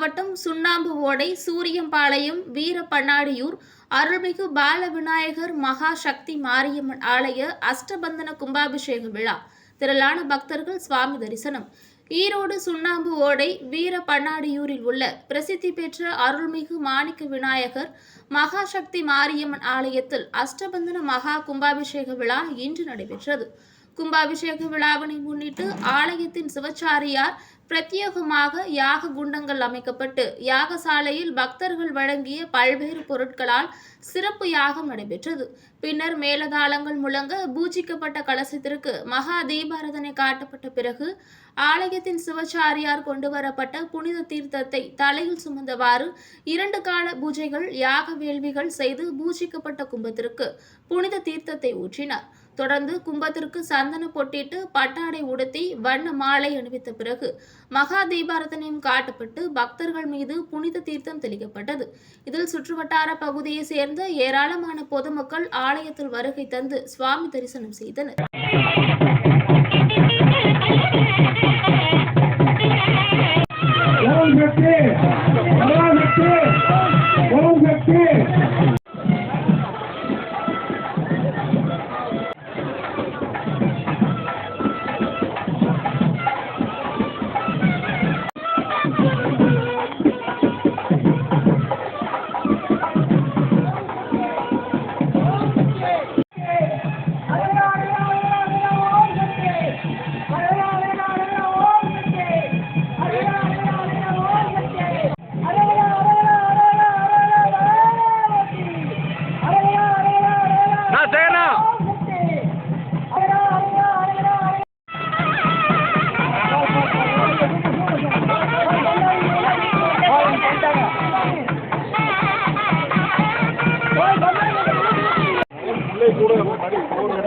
மாவட்டம் சுண்ணாம்பு ஓடை சூரியம்பாளையம் வீரப்பண்ணாடியூர் அருள்மிகு பால விநாயகர் மகா சக்தி மாரியம்மன் ஆலய அஷ்டபந்தன கும்பாபிஷேக விழா. திரளான பக்தர்கள் சுவாமி தரிசனம். ஈரோடு சுண்ணாம்பு ஓடை வீர பண்ணாடியூரில் உள்ள பிரசித்தி பெற்ற அருள்மிகு மாணிக்க விநாயகர் மகாசக்தி மாரியம்மன் ஆலயத்தில் அஷ்டபந்தன மகா கும்பாபிஷேக விழா இன்று நடைபெற்றது. கும்பாபிஷேக விழாவினை முன்னிட்டு ஆலயத்தின் சிவச்சாரியார் பிரத்யேகமாக யாக குண்டங்கள் அமைக்கப்பட்டு யாகசாலையில் பக்தர்கள் வழங்கிய பல்வேறு பொருட்களால் சிறப்பு யாகம் நடைபெற்றது. பின்னர் மேலதாளங்கள் முழங்க பூஜிக்கப்பட்ட கலசத்திற்கு மகா தீபாரதனை காட்டப்பட்ட பிறகு ஆலயத்தின் சிவச்சாரியார் கொண்டு வரப்பட்ட புனித தீர்த்தத்தை தலையில் சுமந்தவாறு இரண்டு கால பூஜைகள் யாக வேள்விகள் செய்து பூஜிக்கப்பட்ட கும்பத்திற்கு புனித தீர்த்தத்தை ஊற்றினார். தொடர்ந்து கும்பத்திற்கு சந்தன பொட்டிட்டு பட்டாடை உடுத்தி வண்ண மாலை அணிவித்த பிறகு மகா தீபாரதனையும் காட்டப்பட்டு பக்தர்கள் மீது புனித தீர்த்தம் தெளிக்கப்பட்டது. இதில் சுற்றுவட்டார பகுதியை சேர்ந்த ஏராளமான பொதுமக்கள் ஆலயத்தில் வருகை தந்து சுவாமி தரிசனம் செய்தனர். puro